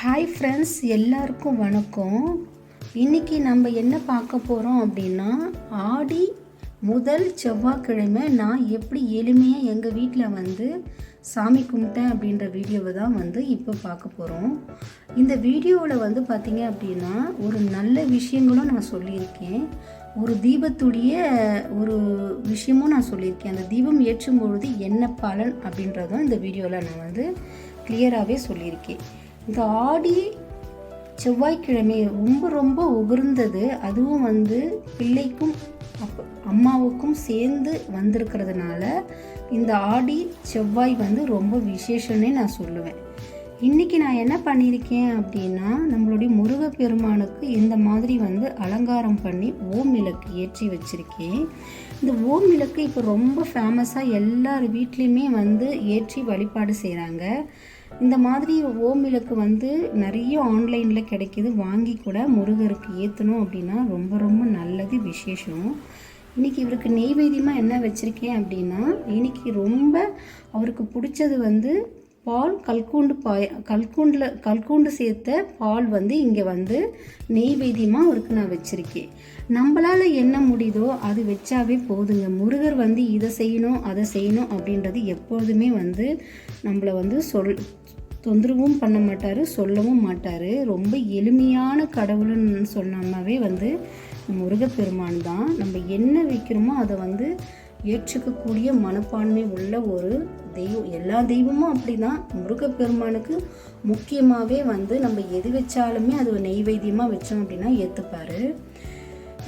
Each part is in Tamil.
ஹாய் ஃப்ரெண்ட்ஸ் எல்லாருக்கும் வணக்கம். இன்றைக்கி நம்ம என்ன பார்க்க போகிறோம் அப்படின்னா ஆடி முதல் செவ்வாய்க்கிழமை நான் எப்படி எளிமையாக எங்கள் வீட்டில் வந்து சாமி கும்பிட்டேன் அப்படின்ற வீடியோவை தான் வந்து இப்போ பார்க்க போகிறோம் இந்த வீடியோவில் வந்து பார்த்திங்க அப்படின்னா ஒரு நல்ல விஷயங்களும் நான் சொல்லியிருக்கேன். ஒரு தீபத்துடைய ஒரு விஷயமும் நான் சொல்லியிருக்கேன். அந்த தீபம் ஏற்றும் பொழுது என்ன பலன் அப்படின்றதும் இந்த வீடியோவில் நான் வந்து கிளியராகவே சொல்லியிருக்கேன். இந்த ஆடி செவ்வாய்க்கிழமை ரொம்ப ரொம்ப உகர்ந்தது. அதுவும் வந்து பிள்ளைக்கும் அப் அம்மாவுக்கும் சேர்ந்து வந்திருக்கிறதுனால இந்த ஆடி செவ்வாய் வந்து ரொம்ப விசேஷம்னே நான் சொல்லுவேன். இன்றைக்கி நான் என்ன பண்ணியிருக்கேன் அப்படின்னா நம்மளுடைய முருகப்பெருமானுக்கு இந்த மாதிரி வந்து அலங்காரம் பண்ணி ஓம் விளக்கு ஏற்றி வச்சுருக்கேன். இந்த ஓம் விளக்கு இப்போ ரொம்ப ஃபேமஸாக எல்லார் வீட்லேயுமே வந்து ஏற்றி வழிபாடு செய்கிறாங்க இந்த மாதிரி ஓம் விளக்கு வந்து நிறைய ஆன்லைனில் கிடைக்கிது. வாங்கி கூட முருகருக்கு ஏற்றணும் அப்படின்னா ரொம்ப ரொம்ப நல்லது விசேஷம். இன்றைக்கி இவருக்கு நெய்வேத்தியமாக என்ன வச்சுருக்கேன் அப்படின்னா இன்றைக்கி ரொம்ப அவருக்கு பிடிச்சது வந்து பால் கல்கூண்டு பாய கல்கூண்டில் கல்கூண்டு சேர்த்த பால் வந்து இங்கே வந்து நெய்வேதியமாக அவருக்கு நான் வச்சுருக்கேன். நம்மளால் என்ன முடியுதோ அது வச்சாவே போதுங்க. முருகர் வந்து இதை செய்யணும் அதை செய்யணும் அப்படின்றது எப்பொழுதுமே வந்து நம்மளை வந்து சொல் தொந்தரவும் பண்ண மாட்டார் சொல்லவும் மாட்டார். ரொம்ப எளிமையான கடவுள்னு சொன்னோம்னாவே வந்து முருகப்பெருமான் தான். நம்ம என்ன வைக்கிறோமோ அதை வந்து ஏற்றுக்கக்கூடிய மனப்பான்மை உள்ள ஒரு தெய்வம். எல்லா தெய்வமும் அப்படி தான் முருகப்பெருமானுக்கு முக்கியமாகவே வந்து நம்ம எது வச்சாலுமே அது நெய்வேத்தியமாக வச்சோம் அப்படின்னா ஏற்றுப்பார்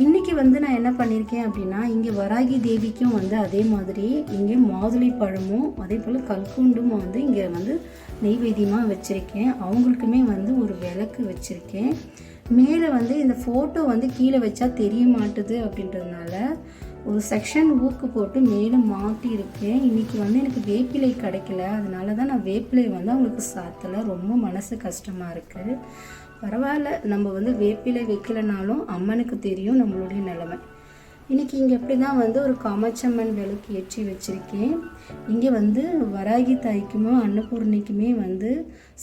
இன்றைக்கி வந்து நான் என்ன பண்ணியிருக்கேன் அப்படின்னா இங்கே வராகி தேவிக்கும் வந்து அதே மாதிரி இங்கே மாதுளை பழமும் அதே போல் கல்குண்டும் வந்து இங்கே வந்து நெய்வேத்தியமாக வச்சுருக்கேன். அவங்களுக்குமே வந்து ஒரு விளக்கு வச்சுருக்கேன். மேலே வந்து இந்த ஃபோட்டோ வந்து கீழே வச்சா தெரிய மாட்டுது அப்படின்றதுனால ஒரு செக்ஷன் ஊக்கு போட்டு மேலே மாட்டி இருக்கேன் இன்றைக்கி வந்து எனக்கு வேப்பிலை கிடைக்கல. அதனால தான் நான் வேப்பிலை வந்து அவங்களுக்கு சாத்தலை. ரொம்ப மனசு கஷ்டமாக இருக்குது பரவாயில்ல. நம்ம வந்து வேப்பிலை வைக்கலனாலும் அம்மனுக்கு தெரியும் நம்மளுடைய நிலைமை. இன்றைக்கி இங்கே எப்படி தான் வந்து ஒரு காமாட்சம்மன் விளக்கு ஏற்றி வச்சுருக்கேன். இங்கே வந்து வராகி தாய்க்குமோ அன்னபூர்ணிக்குமே வந்து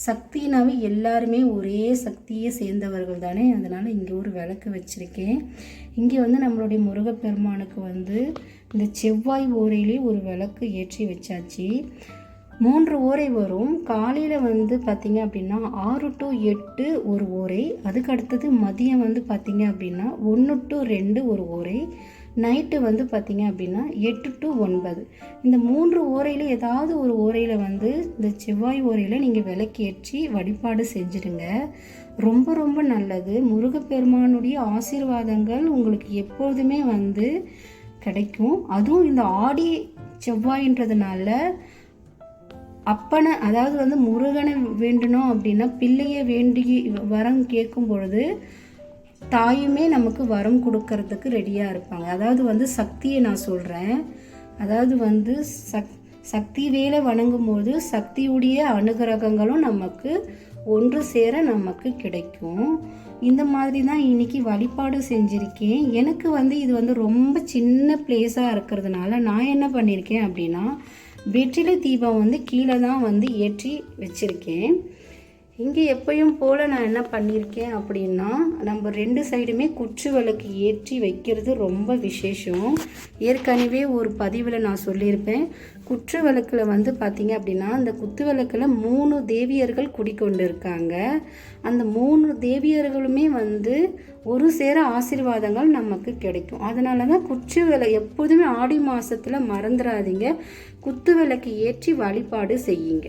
சக்தினாவே எல்லாருமே ஒரே சக்தியை சேர்ந்தவர்கள் தானே. அதனால் இங்கே ஒரு விளக்கு வச்சுருக்கேன். இங்கே வந்து நம்மளுடைய முருகப்பெருமானுக்கு வந்து இந்த செவ்வாய் ஓரையிலே ஒரு விளக்கு ஏற்றி வச்சாச்சு. மூன்று ஓரை வரும். காலையில் வந்து பார்த்திங்க அப்படின்னா ஆறு டு எட்டு ஒரு ஓரை. அதுக்கு அடுத்தது மதியம் வந்து பார்த்திங்க அப்படின்னா ஒன்று டு ரெண்டு ஒரு ஓரை. நைட்டு வந்து பார்த்திங்க அப்படின்னா எட்டு டு ஒன்பது. இந்த மூன்று ஓரையில் ஏதாவது ஒரு ஓரையில் வந்து இந்த செவ்வாய் ஓரையில் நீங்கள் விளக்கேற்றி வழிபாடு செஞ்சுடுங்க. ரொம்ப ரொம்ப நல்லது. முருகப்பெருமானுடைய ஆசீர்வாதங்கள் உங்களுக்கு எப்பொழுதுமே வந்து கிடைக்கும். அதுவும் இந்த ஆடி செவ்வாயின்றதுனால அப்பனை அதாவது வந்து முருகனை வேண்டணும் அப்படின்னா பிள்ளையை வேண்டி வரம் கேட்கும் பொழுது தாயுமே நமக்கு வரம் கொடுக்கறதுக்கு ரெடியாக இருப்பாங்க. அதாவது வந்து சக்தியை நான் சொல்கிறேன் அதாவது வந்து சக் சக்தி வேலை வணங்கும் போது சக்தியுடைய அனுகிரகங்களும் நமக்கு ஒன்று சேர நமக்கு கிடைக்கும். இந்த மாதிரி தான் இன்னைக்கு வழிபாடு செஞ்சுருக்கேன். எனக்கு வந்து இது வந்து ரொம்ப சின்ன பிளேஸாக இருக்கிறதுனால நான் என்ன பண்ணியிருக்கேன் அப்படின்னா வெற்றிலை தீபம் வந்து கீழே தான் வந்து ஏற்றி வச்சுருக்கேன். இங்கே எப்பயும் போல் நான் என்ன பண்ணியிருக்கேன் அப்படின்னா நம்ம ரெண்டு சைடுமே குற்று விளக்கு ஏற்றி வைக்கிறது ரொம்ப விசேஷம். ஏற்கனவே ஒரு பதிவில் நான் சொல்லியிருப்பேன். குற்று விளக்கில் வந்து பார்த்திங்க அப்படின்னா அந்த குத்து விளக்கில் மூணு தேவியர்கள் குடிக்கொண்டு இருக்காங்க அந்த மூணு தேவியர்களுமே வந்து ஒரு சேர ஆசீர்வாதங்கள் நமக்கு கிடைக்கும். அதனால தான் குச்சி விளை எப்போதுமே ஆடி மாதத்தில் மறந்துடாதீங்க குத்து விளக்கு ஏற்றி வழிபாடு செய்யுங்க.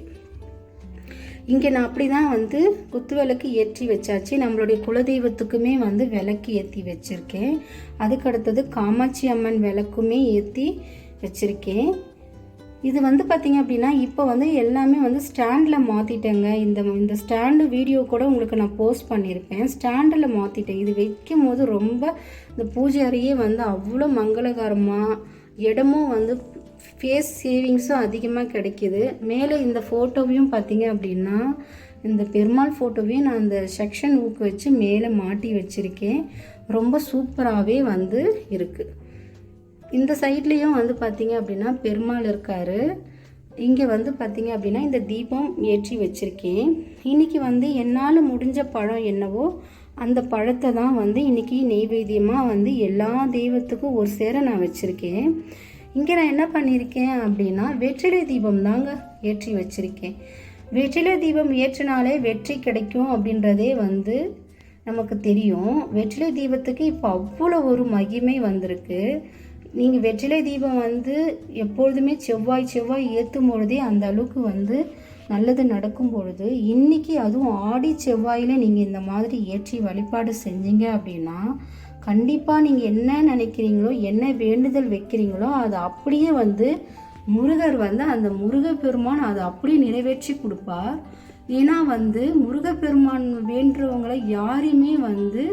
இங்கே நான் அப்படி தான் வந்து குத்து விளக்கு ஏற்றி வச்சாச்சு. நம்மளுடைய குலதெய்வத்துக்குமே வந்து விளக்கு ஏற்றி வச்சுருக்கேன். அதுக்கு அடுத்தது காமாட்சி அம்மன் விளக்குமே ஏற்றி வச்சுருக்கேன். இது வந்து பார்த்திங்க அப்படின்னா இப்போ வந்து எல்லாமே வந்து ஸ்டாண்டில் மாற்றிட்டேங்க இந்த இந்த ஸ்டாண்டு வீடியோ கூட உங்களுக்கு நான் போஸ்ட் பண்ணியிருப்பேன் ஸ்டாண்டில் மாற்றிட்டேன் இது வைக்கும் போது ரொம்ப இந்த பூஜை அறையே வந்து அவ்வளோ மங்களகரமாக இடமும் வந்து ஃபேஸ் சேவிங்ஸும் அதிகமாக கிடைக்கிது. மேலே இந்த ஃபோட்டோவையும் பார்த்தீங்க அப்படின்னா இந்த பெருமாள் ஃபோட்டோவையும் நான் அந்த செக்ஷன் ஊக்கு வச்சு மேலே மாட்டி வச்சுருக்கேன். ரொம்ப சூப்பராகவே வந்து இருக்குது இந்த சைட்லேயும் வந்து பார்த்தீங்க அப்படின்னா பெருமாள் இருக்கார். இங்கே வந்து பார்த்தீங்க அப்படின்னா இந்த தீபம் ஏற்றி வச்சுருக்கேன். இன்றைக்கி வந்து என்னால் முடிஞ்ச பழம் என்னவோ அந்த பழத்தை தான் வந்து இன்றைக்கி நெய்வேத்தியமாக வந்து எல்லா தெய்வத்துக்கும் ஒரு சேர நான் வச்சுருக்கேன். இங்கே நான் என்ன பண்ணியிருக்கேன் அப்படின்னா வெற்றிலை தீபம் தாங்க ஏற்றி வச்சுருக்கேன். வெற்றிலை தீபம் ஏற்றினாலே வெற்றி கிடைக்கும் அப்படின்றதே வந்து நமக்கு தெரியும். வெற்றிலை தீபத்துக்கு இப்போ அவ்வளோ ஒரு மகிமை வந்திருக்கு. நீங்கள் வெற்றிலை தீபம் வந்து எப்பொழுதுமே செவ்வாய் செவ்வாய் ஏற்றும் பொழுதே அந்த அளவுக்கு வந்து நல்லது நடக்கும் பொழுது இன்னைக்கு அதுவும் ஆடி செவ்வாயில் நீங்கள் இந்த மாதிரி ஏற்றி வழிபாடு செஞ்சீங்க அப்படின்னா கண்டிப்பாக நீங்கள் என்ன நினைக்கிறீங்களோ என்ன வேண்டுதல் வைக்கிறீங்களோ அதை அப்படியே வந்து முருகர் வந்து அந்த முருகப்பெருமான் அதை அப்படியே நிறைவேற்றி கொடுப்பார். ஏன்னா வந்து முருகப்பெருமான் வேண்டுறவங்களை யாரையுமே வந்து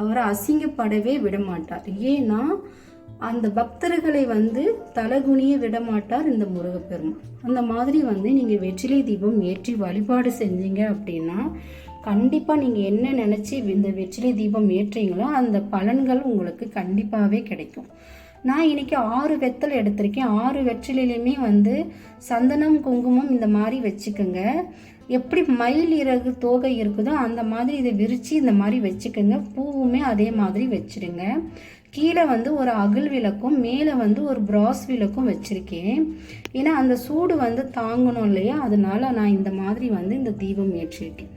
அவரை அசிங்கப்படவே விடமாட்டார். ஏன்னா அந்த பக்தர்களை வந்து தலகுனிய விடமாட்டார் இந்த முருகப்பெருமான். அந்த மாதிரி வந்து நீங்கள் வெற்றிலை தீபம் ஏற்றி வழிபாடு செஞ்சீங்க அப்படின்னா கண்டிப்பாக நீங்கள் என்ன நினச்சி இந்த வெற்றிலை தீபம் ஏற்றுறீங்களோ அந்த பலன்கள் உங்களுக்கு கண்டிப்பாகவே கிடைக்கும். நான் இன்றைக்கி ஆறு வெத்தலை எடுத்திருக்கேன். ஆறு வெற்றிலையுமே வந்து சந்தனம் குங்குமம் இந்த மாதிரி வச்சுக்கோங்க. எப்படி மயில் இறகு தோகை இருக்குதோ அந்த மாதிரி இதை விரித்து இந்த மாதிரி வச்சுக்கோங்க. பூவுமே அதே மாதிரி வச்சுடுங்க கீழே வந்து ஒரு அகல் விளக்கும் மேலே வந்து ஒரு பிராஸ் விளக்கும் வச்சுருக்கேன். ஏன்னா அந்த சூடு வந்து தாங்கணும் இல்லையா? அதனால நான் இந்த மாதிரி வந்து இந்த தீபம் ஏற்றிருக்கேன்.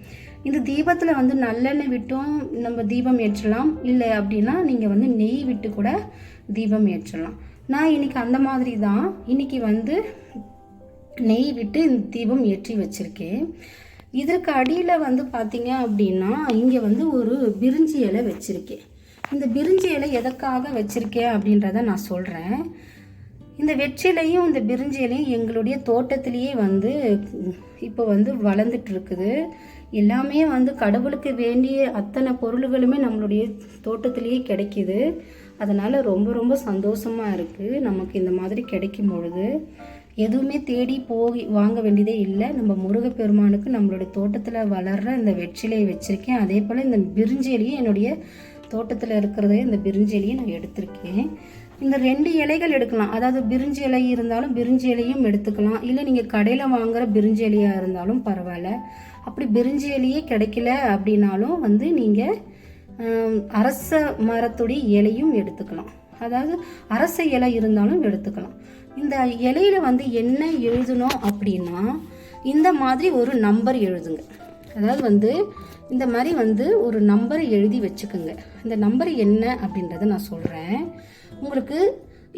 இந்த தீபத்தில் வந்து நல்லெண்ணெய் விட்டும் நம்ம தீபம் ஏற்றலாம். இல்லை அப்படின்னா நீங்கள் வந்து நெய் விட்டு கூட தீபம் ஏற்றலாம். நான் இன்னைக்கு அந்த மாதிரி தான் இன்னைக்கு வந்து நெய் விட்டு இந்த தீபம் ஏற்றி வச்சுருக்கேன். இதற்கு அடியில் வந்து பார்த்தீங்க அப்படின்னா இங்கே வந்து ஒரு பிரிஞ்சி இலை வச்சுருக்கேன். இந்த பிரிஞ்சி இலை எதற்காக வச்சுருக்கேன் அப்படின்றத நான் சொல்கிறேன் இந்த வெற்றிலையும் இந்த பிரிஞ்சிலையும் எங்களுடைய தோட்டத்திலேயே வந்து இப்போ வந்து வளர்ந்துட்டு இருக்குது. எல்லாமே வந்து கடவுளுக்கு வேண்டிய அத்தனை பொருள்களுமே நம்மளுடைய தோட்டத்திலேயே கிடைக்கிது. அதனால் ரொம்ப ரொம்ப சந்தோஷமாக இருக்குது நமக்கு இந்த மாதிரி கிடைக்கும் பொழுது. எதுவுமே தேடி போய் வாங்க வேண்டியதே இல்லை. நம்ம முருகப்பெருமானுக்கு நம்மளுடைய தோட்டத்தில் வளர்கிற இந்த வெற்றிலையை வச்சுருக்கேன். அதே போல் இந்த பிரிஞ்செலியும் என்னுடைய தோட்டத்தில் இருக்கிறதே இந்த பிரிஞ்செலியை நான் எடுத்திருக்கேன். இந்த ரெண்டு இலைகள் எடுக்கலாம். அதாவது பிரிஞ்சு இலை இருந்தாலும் பிரிஞ்சு இலையும் எடுத்துக்கலாம். இல்லை நீங்கள் கடையில் வாங்குகிற பிரிஞ்சு இலையாக இருந்தாலும் பரவாயில்ல. அப்படி பிரிஞ்சு இலையே கிடைக்கல அப்படின்னாலும் வந்து நீங்கள் அரச மரத்துடைய இலையும் எடுத்துக்கலாம். அதாவது அரச இலை இருந்தாலும் எடுத்துக்கலாம். இந்த இலையில வந்து என்ன எழுதணும் அப்படின்னா இந்த மாதிரி ஒரு நம்பர் எழுதுங்க. அதாவது வந்து இந்த மாதிரி வந்து ஒரு நம்பரை எழுதி வச்சுக்கோங்க. இந்த நம்பர் என்ன அப்படின்றத நான் சொல்கிறேன் உங்களுக்கு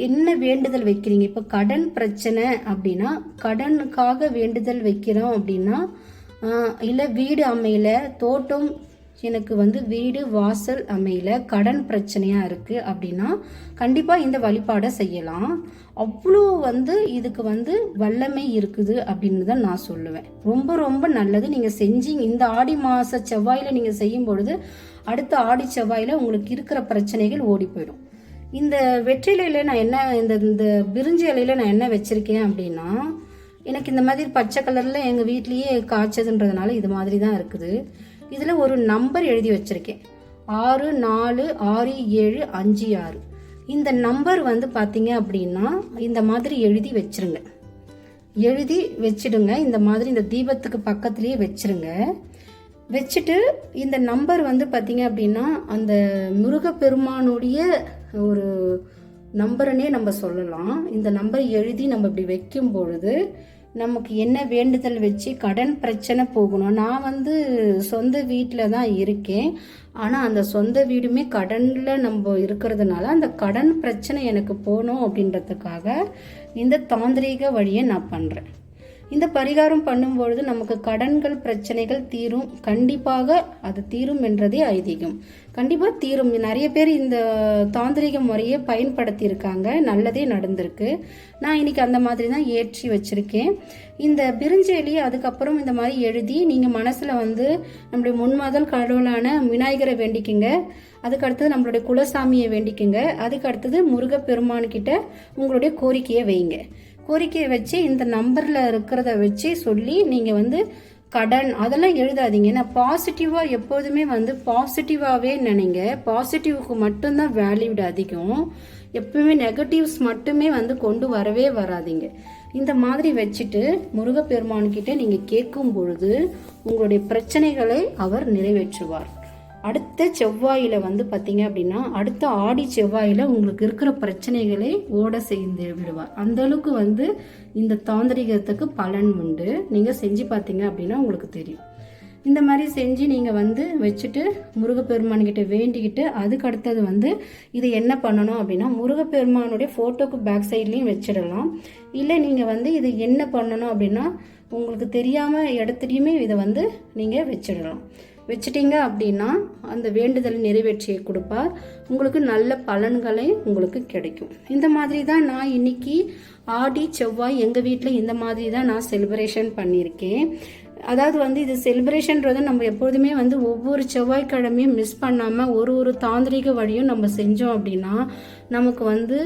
என்ன வேண்டுதல் வைக்கிறீங்க? இப்போ கடன் பிரச்சனை அப்படின்னா கடனுக்காக வேண்டுதல் வைக்கிறோம் அப்படின்னா இல்லை வீடு அமையல தோட்டம் எனக்கு வந்து வீடு வாசல் அமையல கடன் பிரச்சனையாக இருக்குது அப்படின்னா கண்டிப்பாக இந்த வழிபாடை செய்யலாம். அவ்வளோ வந்து இதுக்கு வந்து வல்லமை இருக்குது அப்படின்னு தான் நான் சொல்லுவேன். ரொம்ப ரொம்ப நல்லது. நீங்கள் செஞ்சீங்க இந்த ஆடி மாத செவ்வாயில் நீங்கள் செய்யும் பொழுது அடுத்த ஆடி செவ்வாயில் உங்களுக்கு இருக்கிற பிரச்சனைகள் ஓடி போயிடும். இந்த வெற்றிலையில் நான் என்ன இந்த இந்த பிரிஞ்சி இலையில் நான் என்ன வச்சுருக்கேன் அப்படின்னா எனக்கு இந்த மாதிரி பச்சை கலரில் எங்கள் வீட்லேயே காய்ச்சதுன்றதுனால இது மாதிரி தான் இருக்குது. இதில் ஒரு நம்பர் எழுதி வச்சுருக்கேன். ஆறு நாலு ஆறு ஏழு அஞ்சு ஆறு. இந்த நம்பர் வந்து பார்த்தீங்க அப்படின்னா இந்த மாதிரி எழுதி வச்சுருங்க. எழுதி வச்சிடுங்க. இந்த மாதிரி இந்த தீபத்துக்கு பக்கத்துலேயே வச்சுருங்க. வச்சுட்டு இந்த நம்பர் வந்து பார்த்தீங்க அப்படின்னா அந்த முருகப்பெருமானுடைய ஒரு நம்பரனே நம்ம சொல்லலாம். இந்த நம்பர் எழுதி நம்ம இப்படி வைக்கும் பொழுது நமக்கு என்ன வேண்டுதல் வச்சு கடன் பிரச்சனை போகணும். நான் வந்து சொந்த வீட்டில் தான் இருக்கேன். ஆனால் அந்த சொந்த வீடுமே கடனில் நம்ம இருக்கிறதுனால அந்த கடன் பிரச்சனை எனக்கு போகணும் அப்படின்றதுக்காக இந்த தாந்திரீக வழியை நான் பண்ணுறேன் இந்த பரிகாரம் பண்ணும்பொழுது நமக்கு கடன்கள் பிரச்சனைகள் தீரும். கண்டிப்பாக அது தீரும் என்றதே ஐதீகம். கண்டிப்பாக தீரும். நிறைய பேர் இந்த தாந்திரிக முறையை பயன்படுத்தியிருக்காங்க. நல்லதே நடந்திருக்கு. நான் இன்னைக்கு அந்த மாதிரி தான் ஏற்றி வச்சிருக்கேன். இந்த பிரிஞ்செலி அதுக்கப்புறம் இந்த மாதிரி எழுதி நீங்கள் மனசில் வந்து நம்மளுடைய முன்மாதல் கடவுளான விநாயகரை வேண்டிக்குங்க. அதுக்கு அடுத்தது நம்மளுடைய குலசாமியை வேண்டிக்குங்க. அதுக்கு அடுத்தது முருகப்பெருமான்கிட்ட உங்களுடைய கோரிக்கையை வைங்க. கோரிக்கையை வச்சு இந்த நம்பரில் இருக்கிறத வச்சு சொல்லி நீங்கள் வந்து கடன் அதெல்லாம் எழுதாதீங்க. ஏன்னா பாசிட்டிவாக எப்போதுமே வந்து பாசிட்டிவாகவே நினைங்க. பாசிட்டிவுக்கு மட்டும்தான் வேல்யூட் அதிகம். எப்பவுமே நெகட்டிவ்ஸ் மட்டுமே வந்து கொண்டு வரவே வராதிங்க. இந்த மாதிரி வச்சுட்டு முருகப்பெருமான்கிட்ட நீங்கள் கேட்கும் பொழுது உங்களுடைய பிரச்சனைகளை அவர் நிறைவேற்றுவார். அடுத்த செவ்வாயில் வந்து பார்த்தீங்க அப்படின்னா அடுத்த ஆடி செவ்வாயில உங்களுக்கு இருக்கிற பிரச்சனைகளை ஓட செய்து விடுவார். அந்தளவுக்கு வந்து இந்த தாந்திரிகத்துக்கு பலன் உண்டு. நீங்கள் செஞ்சு பார்த்தீங்க அப்படின்னா உங்களுக்கு தெரியும். இந்த மாதிரி செஞ்சு நீங்கள் வந்து வச்சுட்டு முருகப்பெருமான்கிட்ட வேண்டிக்கிட்டு அதுக்கு அடுத்தது வந்து இது என்ன பண்ணணும் அப்படின்னா முருகப்பெருமானுடைய ஃபோட்டோக்கு பேக் சைட்லேயும் வச்சிடலாம். இல்லை நீங்கள் வந்து இது என்ன பண்ணணும் அப்படின்னா உங்களுக்கு தெரியாமல் இடத்துலையுமே இதை வந்து நீங்கள் வச்சிடலாம். வச்சிட்டிங்க அப்படின்னா அந்த வேண்டுதல் நிறைவேற்றியை கொடுப்பார். உங்களுக்கு நல்ல பலன்களை உங்களுக்கு கிடைக்கும். இந்த மாதிரி தான் நான் இன்னைக்கு ஆடி செவ்வாய் எங்கள் வீட்டில் இந்த மாதிரி தான் நான் செலிப்ரேஷன் பண்ணியிருக்கேன். அதாவது வந்து இது செலிப்ரேஷன்றது நம்ம எப்போதுமே வந்து ஒவ்வொரு செவ்வாய்க்கிழமையும் மிஸ் பண்ணாமல் ஒரு ஒரு தாந்திரிக வழியும் நம்ம செஞ்சோம் அப்படின்னா நமக்கு வந்து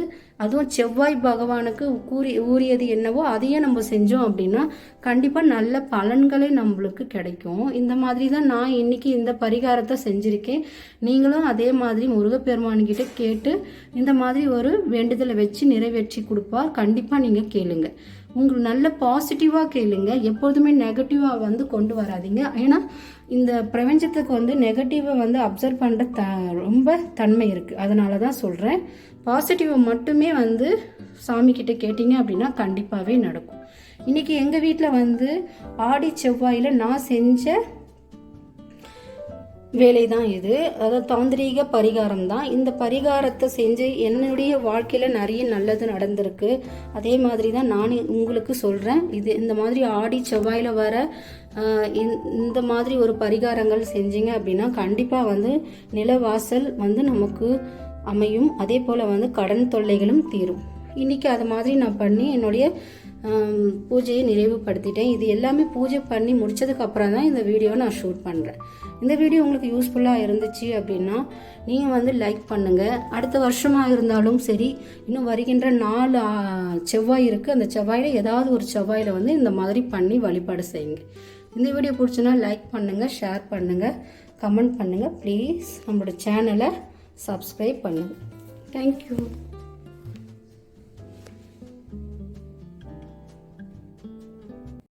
அதுவும் செவ்வாய் பகவானுக்கு கூறி ஊறியது என்னவோ அதையே நம்ம செஞ்சோம் அப்படின்னா கண்டிப்பாக நல்ல பலன்களே நம்மளுக்கு கிடைக்கும். இந்த மாதிரி தான் நான் இன்னைக்கு இந்த பரிகாரத்தை செஞ்சுருக்கேன். நீங்களும் அதே மாதிரி முருகப்பெருமான்கிட்ட கேட்டு இந்த மாதிரி ஒரு வேண்டுதலை வச்சு நிறைவேற்றி கொடுப்பார். கண்டிப்பாக நீங்கள் கேளுங்க. உங்களுக்கு நல்ல பாசிட்டிவாக கேளுங்க. எப்பொழுதுமே நெகட்டிவாக வந்து கொண்டு வராதீங்க. ஏன்னா இந்த பிரபஞ்சத்துக்கு வந்து நெகட்டிவை வந்து அப்சர்வ் பண்ணுற த ரொம்ப தன்மை இருக்குது அதனால தான் சொல்கிறேன் பாசிட்டிவை மட்டுமே வந்து சாமிக்கிட்ட கேட்டிங்க அப்படின்னா கண்டிப்பாகவே நடக்கும். இன்றைக்கி எங்கள் வீட்டில் வந்து ஆடி செவ்வாயில் நான் செஞ்ச வேலை தான் இது. அதாவது தாந்திரீக பரிகாரம் தான் இந்த பரிகாரத்தை செஞ்சு என்னுடைய வாழ்க்கையில் நிறைய நல்லது நடந்திருக்கு. அதே மாதிரி தான் நான் உங்களுக்கு சொல்கிறேன் இது இந்த மாதிரி ஆடி செவ்வாயில் வர இந்த- மாதிரி ஒரு பரிகாரங்கள் செஞ்சீங்க அப்படின்னா கண்டிப்பாக வந்து நிலவாசல் வந்து நமக்கு அமையும். அதே போல் வந்து கடன் தொல்லைகளும் தீரும். இன்றைக்கி அது மாதிரி நான் பண்ணி என்னுடைய பூஜையை நிறைவுபடுத்திட்டேன். இது எல்லாமே பூஜை பண்ணி முடிச்சதுக்கு அப்புறம் தான் இந்த வீடியோவை நான் ஷூட் பண்ணுறேன் இந்த வீடியோ உங்களுக்கு யூஸ்ஃபுல்லாக இருந்துச்சு அப்படின்னா நீங்கள் வந்து லைக் பண்ணுங்கள் அடுத்த வருஷமாக இருந்தாலும் சரி இன்னும் வருகின்ற நாலு செவ்வாய் இருக்குது அந்த செவ்வாயில் ஏதாவது ஒரு செவ்வாயில் வந்து இந்த மாதிரி பண்ணி வழிபாடு செய்யுங்க. இந்த வீடியோ பிடிச்சுன்னா லைக் பண்ணுங்கள் ஷேர் பண்ணுங்கள் கமெண்ட் பண்ணுங்கள் ப்ளீஸ் நம்மளோட சேனலை சப்ஸ்கிரைப் பண்ணுங்கள் தேங்க்யூ